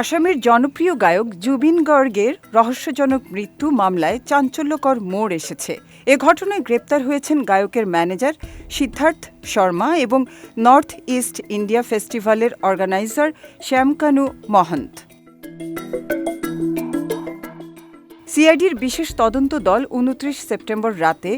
আসামের জনপ্রিয় গায়ক জুবিন গর্গের রহস্যজনক মৃত্যু মামলায় চাঞ্চল্যকর মোড় এসেছে। এ ঘটনায় গ্রেপ্তার হয়েছেন গায়কের ম্যানেজার সিদ্ধার্থ শর্মা এবং নর্থ ইস্ট ইন্ডিয়া ফেস্টিভ্যালের অর্গানাইজার শ্যামকানু মহন্ত। সিআইডির বিশেষ তদন্ত দল উনত্রিশ সেপ্টেম্বর রাতে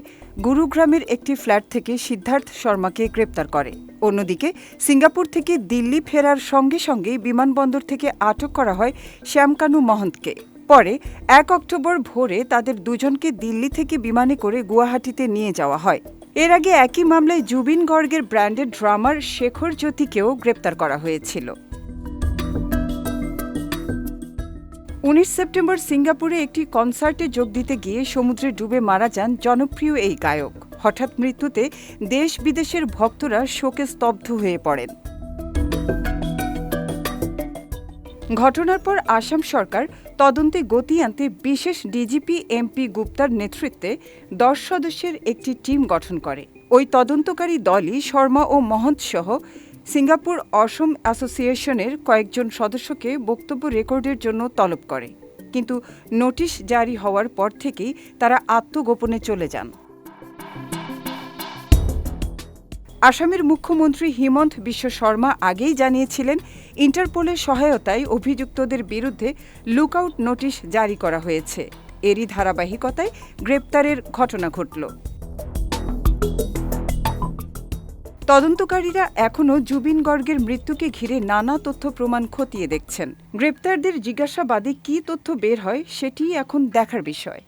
গুরুগ্রামের একটি ফ্ল্যাট থেকে সিদ্ধার্থ শর্মাকে গ্রেপ্তার করে। অন্যদিকে সিঙ্গাপুর থেকে দিল্লি ফেরার সঙ্গে সঙ্গেই বিমানবন্দর থেকে আটক করা হয় শ্যামকানু মহন্তকে। পরে এক অক্টোবর ভোরে তাদের দুজনকে দিল্লি থেকে বিমানে করে গুয়াহাটিতে নিয়ে যাওয়া হয়। এর আগে একই মামলায় জুবিন গর্গের ব্র্যান্ডের ড্রামার শেখর জ্যোতিকেও গ্রেপ্তার করা হয়েছিল। উনিশ সেপ্টেম্বর সিঙ্গাপুরে একটি কনসার্টে যোগ দিতে গিয়ে সমুদ্রে ডুবে মারা যান জনপ্রিয় এই গায়ক। হঠাৎ মৃত্যুতে দেশ বিদেশের ভক্তরা শোকে স্তব্ধ হয়ে পড়েন। ঘটনার পর আসাম সরকার তদন্তে গতি আনতে বিশেষ ডিজিপি এমপি গুপ্তার নেতৃত্বে দশ সদস্যের একটি টিম গঠন করে। ওই তদন্তকারী দলই শর্মা ও মহন্ত সহ সিঙ্গাপুর অসম অ্যাসোসিয়েশনের কয়েকজন সদস্যকে বক্তব্য রেকর্ডের জন্য তলব করে। কিন্তু নোটিশ জারি হওয়ার পর থেকেই তারা আত্মগোপনে চলে যান। আসামের মুখ্যমন্ত্রী হিমন্ত বিশ্ব শর্মা আগেই জানিয়েছিলেন, ইন্টারপোলের সহায়তায় অভিযুক্তদের বিরুদ্ধে লুকআউট নোটিশ জারি করা হয়েছে। এরই ধারাবাহিকতায় গ্রেপ্তারের ঘটনা ঘটল। তদন্তকারীরা এখনও জুবিন গর্গের মৃত্যুকে ঘিরে নানা তথ্য প্রমাণ খতিয়ে দেখছেন। গ্রেপ্তারদের জিজ্ঞাসাবাদে কী তথ্য বের হয় সেটি এখন দেখার বিষয়।